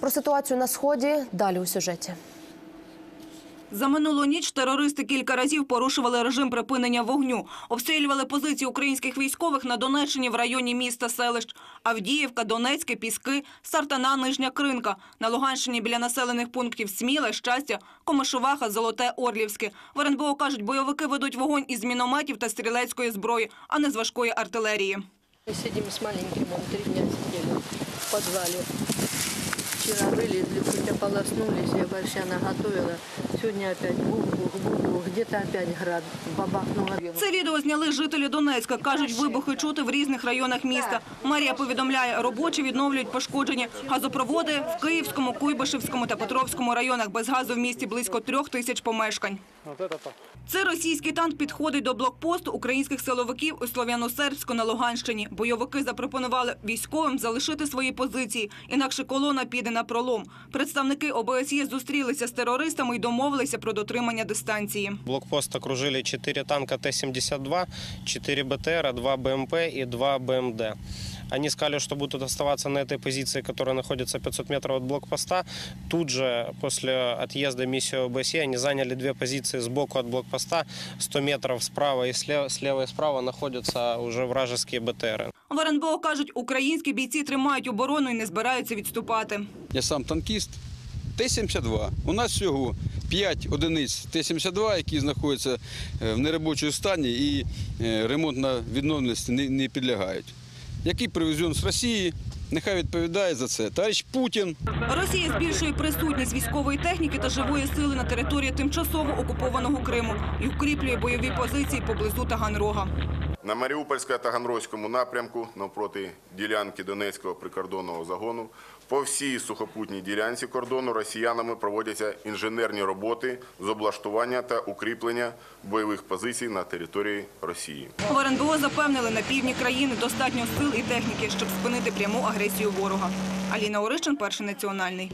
Про ситуацію на сході далі у сюжеті. За минулу ніч терористи кілька разів порушували режим припинення вогню, обстрілювали позиції українських військових на Донеччині в районі міста селищ Авдіївка, Донецьке, Піски, Сартана, Нижня Кринка. На Луганщині біля населених пунктів Сміле, Щастя, Комишуваха, Золоте, Орлівське. В РНБО кажуть, бойовики ведуть вогонь із мінометів та стрілецької зброї, а не з важкої артилерії. Мы сидим с маленьким, три дня сидели в подвале. Вчера вылезли, хоть ополоснулись, я борща наготовила. Сегодня опять бух-бух-бух-бух, где-то опять град бабахнуло. Це відео зняли жителі Донецька. Кажуть, вибухи чути в різних районах міста. Марія повідомляє, робочі відновлюють пошкоджені газопроводи в Київському, Куйбишевському та Петровському районах. Без газу в місті близько трьох тисяч помешкань. Це російський танк підходить до блокпосту українських силовиків у Слов'яно-Сербську на Луганщині. Бойовики запропонували військовим залишити свої позиції, інакше колона піде на пролом. Представники ОБСЄ зустрілися з терористами і домовилися про дотримання дистанції. Блокпост окружили 4 танка Т-72, 4 БТР, 2 БМП і 2 БМД. Они сказали, что будут оставаться на этой позиции, которая находится 500 метров от блокпоста. Тут же, после отъезда миссии ОБСЕ, они заняли две позиции сбоку от блокпоста. 100 метров справа и слева, слева и справа находятся уже вражеские БТРы. В РНБО кажуть, українські бійці тримають оборону і не збираються відступати. Я сам танкіст. Т-72. У нас всього 5 одиниць Т-72, які знаходяться е, в неробочому стані і е, ремонтна відновленості не, не підлягають. Який привезен з Росії, нехай відповідає за це. Товариш Путін Росія збільшує присутність військової техніки та живої сили на території тимчасово окупованого Криму і укріплює бойові позиції поблизу Таганрога. На Маріупольсько-Таганрозькому напрямку навпроти ділянки Донецького прикордонного загону по всій сухопутній ділянці кордону росіянами проводяться інженерні роботи з облаштування та укріплення бойових позицій на території Росії. В РНБО запевнили, на півдні країни достатньо сил і техніки, щоб спинити пряму агресію ворога. Аліна Орищин, перший національний.